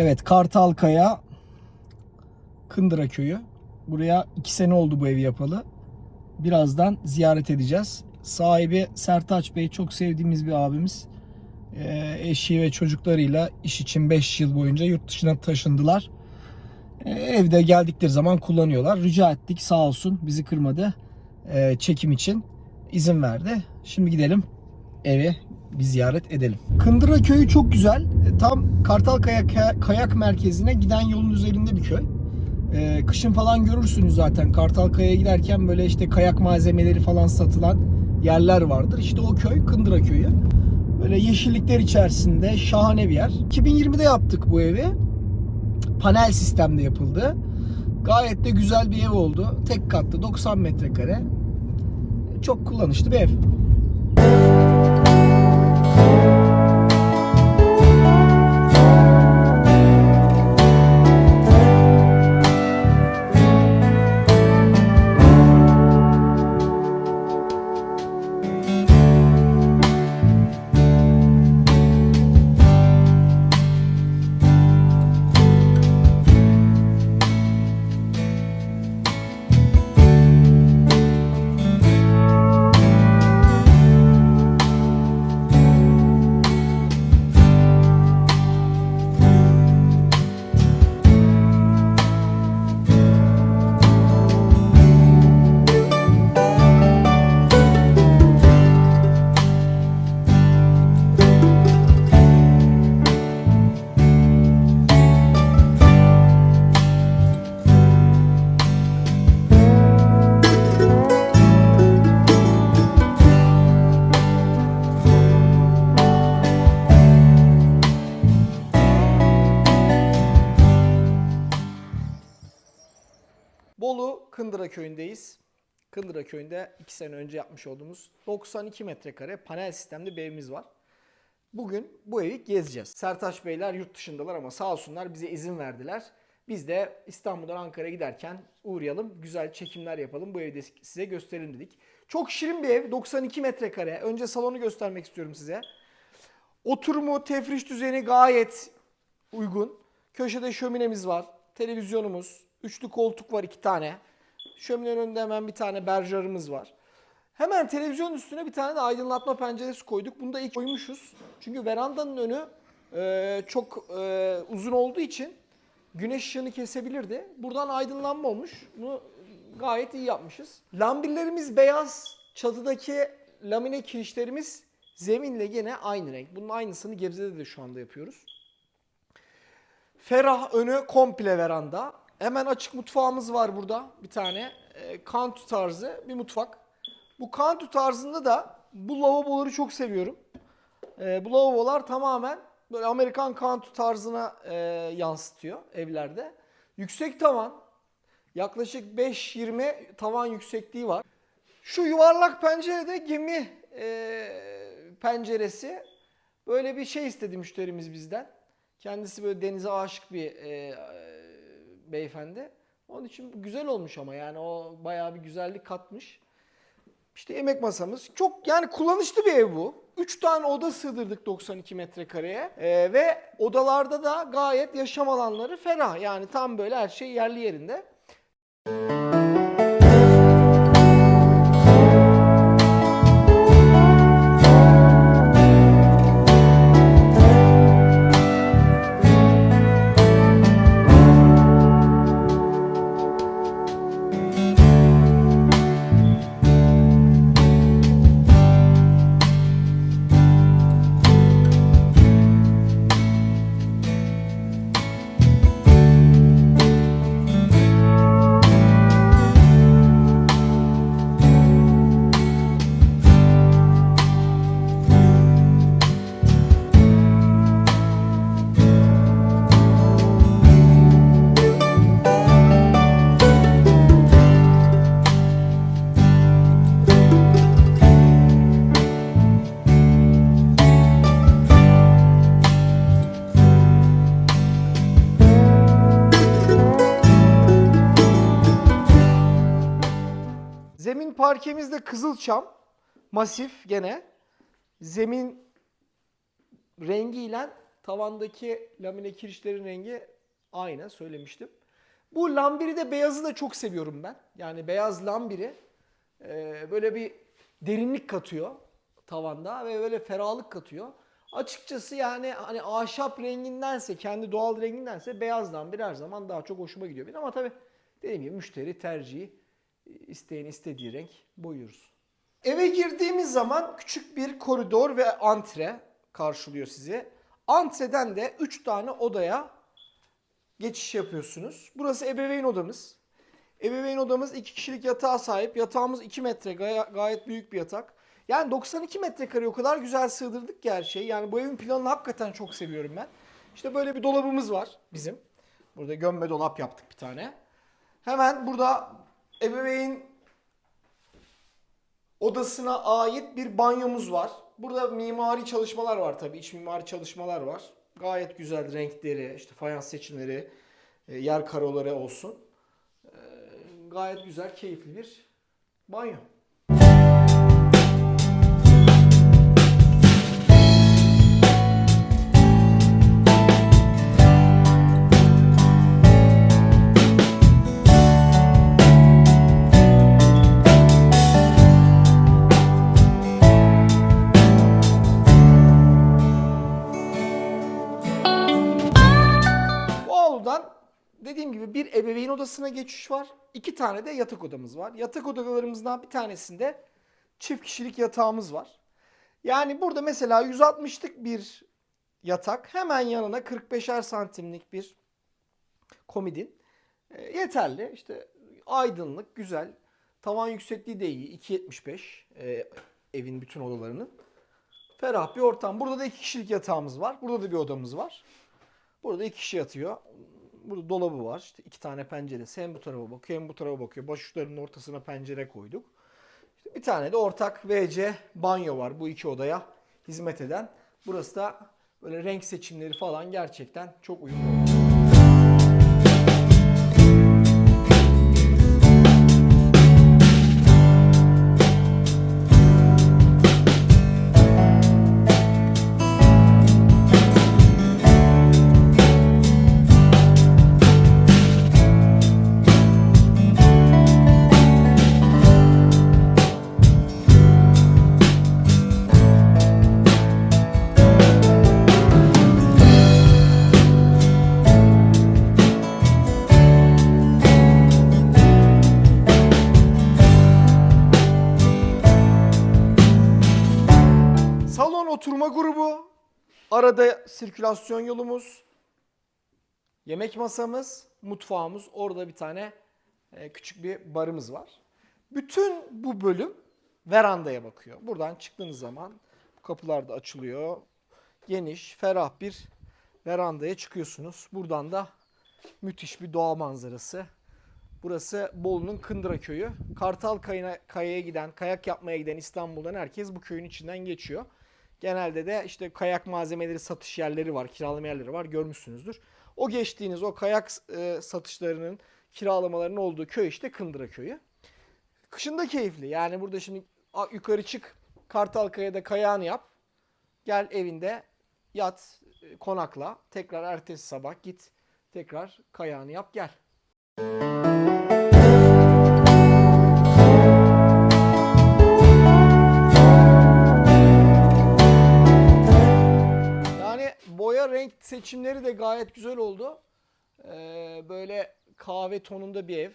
Evet Kartalkaya Kındıra köyü. Buraya iki sene oldu bu evi yapalı. Birazdan ziyaret edeceğiz. Sahibi Sertaç Bey çok sevdiğimiz bir abimiz. Ee, eşi ve çocuklarıyla iş için 5 yıl boyunca yurt dışına taşındılar. Ee, evde geldikleri zaman kullanıyorlar. Rica ettik sağ olsun bizi kırmadı. Ee, çekim için izin verdi. Şimdi gidelim eve bir ziyaret edelim. Kındıra köyü çok güzel. Tam Kartalkaya Kaya- Kayak Merkezi'ne giden yolun üzerinde bir köy. Ee, kışın falan görürsünüz zaten Kartalkaya'ya giderken böyle işte kayak malzemeleri falan satılan yerler vardır. İşte o köy Kındıra köyü. Böyle yeşillikler içerisinde şahane bir yer. 2020'de yaptık bu evi. Panel sistemde yapıldı. Gayet de güzel bir ev oldu. Tek katlı 90 metrekare. Çok kullanışlı bir ev. Kındıra köyündeyiz. Kındıra köyünde 2 sene önce yapmış olduğumuz 92 metrekare panel sistemli bir evimiz var. Bugün bu evi gezeceğiz. Sertaç Beyler yurt dışındalar ama sağ olsunlar bize izin verdiler. Biz de İstanbul'dan Ankara'ya giderken uğrayalım, güzel çekimler yapalım. Bu evi de size gösterelim dedik. Çok şirin bir ev, 92 metrekare. Önce salonu göstermek istiyorum size. Oturumu, tefriş düzeni gayet uygun. Köşede şöminemiz var. Televizyonumuz. Üçlü koltuk var iki tane. Şöminenin önünde hemen bir tane berjarımız var. Hemen televizyonun üstüne bir tane de aydınlatma penceresi koyduk. Bunu da ilk koymuşuz. Çünkü verandanın önü e, çok e, uzun olduğu için güneş ışığını kesebilirdi. Buradan aydınlanma olmuş. Bunu gayet iyi yapmışız. Lambirlerimiz beyaz. Çatıdaki lamine kirişlerimiz zeminle yine aynı renk. Bunun aynısını Gebze'de de şu anda yapıyoruz. Ferah önü komple veranda. Hemen açık mutfağımız var burada bir tane. E, kantu tarzı bir mutfak. Bu kantu tarzında da bu lavaboları çok seviyorum. E, bu lavabolar tamamen böyle Amerikan kantu tarzına e, yansıtıyor evlerde. Yüksek tavan. Yaklaşık 5-20 tavan yüksekliği var. Şu yuvarlak pencerede gemi e, penceresi. Böyle bir şey istedi müşterimiz bizden. Kendisi böyle denize aşık bir e, beyefendi. Onun için güzel olmuş ama yani o bayağı bir güzellik katmış. İşte yemek masamız. Çok yani kullanışlı bir ev bu. 3 tane oda sığdırdık 92 metrekareye. Ee, ve odalarda da gayet yaşam alanları ferah. Yani tam böyle her şey yerli yerinde. Parkemiz de Kızılçam. Masif gene. Zemin rengiyle Tavandaki lamine kirişlerin rengi aynı söylemiştim. Bu lambiri de beyazı da çok seviyorum ben. Yani beyaz lambiri e, böyle bir derinlik katıyor tavanda ve böyle ferahlık katıyor. Açıkçası yani hani ahşap rengindense, kendi doğal rengindense beyaz lambir her zaman daha çok hoşuma gidiyor benim. Ama tabii dediğim gibi müşteri tercihi isteyen istediği renk boyuyoruz. Eve girdiğimiz zaman küçük bir koridor ve antre karşılıyor sizi. Antreden de 3 tane odaya geçiş yapıyorsunuz. Burası ebeveyn odamız. Ebeveyn odamız 2 kişilik yatağa sahip. Yatağımız 2 metre gay- gayet büyük bir yatak. Yani 92 metrekare o kadar güzel sığdırdık ki her şeyi. Yani bu evin planını hakikaten çok seviyorum ben. İşte böyle bir dolabımız var bizim. Burada gömme dolap yaptık bir tane. Hemen burada ebeveyn odasına ait bir banyomuz var. Burada mimari çalışmalar var tabii. iç mimari çalışmalar var. Gayet güzel renkleri, işte fayans seçimleri, e, yer karoları olsun. E, Gayet güzel, keyifli bir banyo. Dediğim gibi bir ebeveyn odasına geçiş var. iki tane de yatak odamız var. Yatak odalarımızdan bir tanesinde çift kişilik yatağımız var. Yani burada mesela 160'lık bir yatak hemen yanına 45'er santimlik bir komodin E, yeterli. İşte aydınlık, güzel. Tavan yüksekliği de iyi. 2.75 e, evin bütün odalarının. Ferah bir ortam. Burada da iki kişilik yatağımız var. Burada da bir odamız var. Burada iki kişi yatıyor. Burada dolabı var. İşte iki tane penceresi. Hem bu tarafa bakıyor hem bu tarafa bakıyor. Başuçlarının ortasına pencere koyduk. İşte bir tane de ortak WC banyo var bu iki odaya hizmet eden. Burası da böyle renk seçimleri falan gerçekten çok uyumlu. Arada sirkülasyon yolumuz. Yemek masamız, mutfağımız. Orada bir tane e, küçük bir barımız var. Bütün bu bölüm verandaya bakıyor. Buradan çıktığınız zaman kapılar da açılıyor. Geniş, ferah bir verandaya çıkıyorsunuz. Buradan da müthiş bir doğa manzarası. Burası Bolu'nun Kındıra köyü. Kartal Kayına, Kaya'ya giden, kayak yapmaya giden İstanbul'dan herkes bu köyün içinden geçiyor. Genelde de işte kayak malzemeleri satış yerleri var, kiralama yerleri var görmüşsünüzdür. O geçtiğiniz o kayak e, satışlarının, kiralamaların olduğu köy işte Kındıra köyü. Kışın da keyifli. Yani burada şimdi yukarı çık, Kartal Kaya'da kayağını yap. Gel evinde yat, e, konakla. Tekrar ertesi sabah git, tekrar kayağını yap gel. Yani seçimleri de gayet güzel oldu. Ee, böyle kahve tonunda bir ev.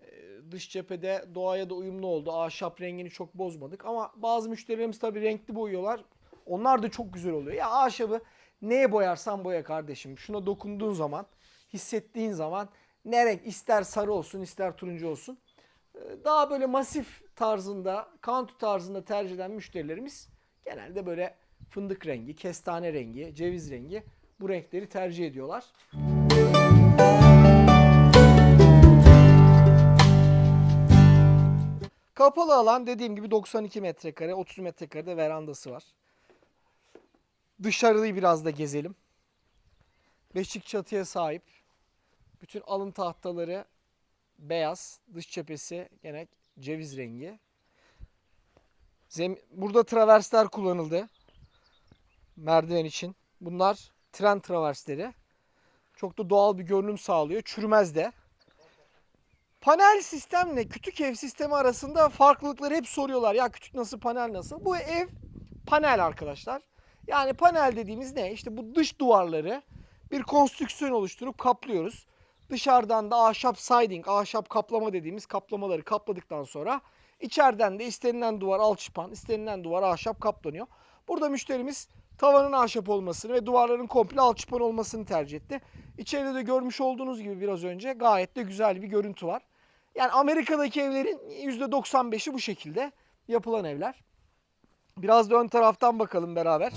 Ee, dış cephede doğaya da uyumlu oldu. Ahşap rengini çok bozmadık. Ama bazı müşterilerimiz tabii renkli boyuyorlar. Onlar da çok güzel oluyor. Ya ahşabı neye boyarsan boya kardeşim. Şuna dokunduğun zaman, hissettiğin zaman ne renk ister sarı olsun ister turuncu olsun. Ee, Daha böyle masif tarzında, kantu tarzında tercih eden müşterilerimiz genelde böyle fındık rengi, kestane rengi, ceviz rengi bu renkleri tercih ediyorlar. Kapalı alan dediğim gibi 92 metrekare, 30 metrekarede verandası var. Dışarıyı biraz da gezelim. Beşik çatıya sahip. Bütün alın tahtaları beyaz. Dış cephesi gene ceviz rengi. Zem- Burada traversler kullanıldı. Merdiven için. Bunlar tren traversleri. Çok da doğal bir görünüm sağlıyor. Çürümez de. Panel sistemle kütük ev sistemi arasında farklılıkları hep soruyorlar. Ya kütük nasıl, panel nasıl? Bu ev panel arkadaşlar. Yani panel dediğimiz ne? İşte bu dış duvarları bir konstrüksiyon oluşturup kaplıyoruz. Dışarıdan da ahşap siding, ahşap kaplama dediğimiz kaplamaları kapladıktan sonra içeriden de istenilen duvar alçıpan, istenilen duvar ahşap kaplanıyor. Burada müşterimiz tavanın ahşap olmasını ve duvarların komple alçıpan olmasını tercih etti. İçeride de görmüş olduğunuz gibi biraz önce gayet de güzel bir görüntü var. Yani Amerika'daki evlerin %95'i bu şekilde yapılan evler. Biraz da ön taraftan bakalım beraber.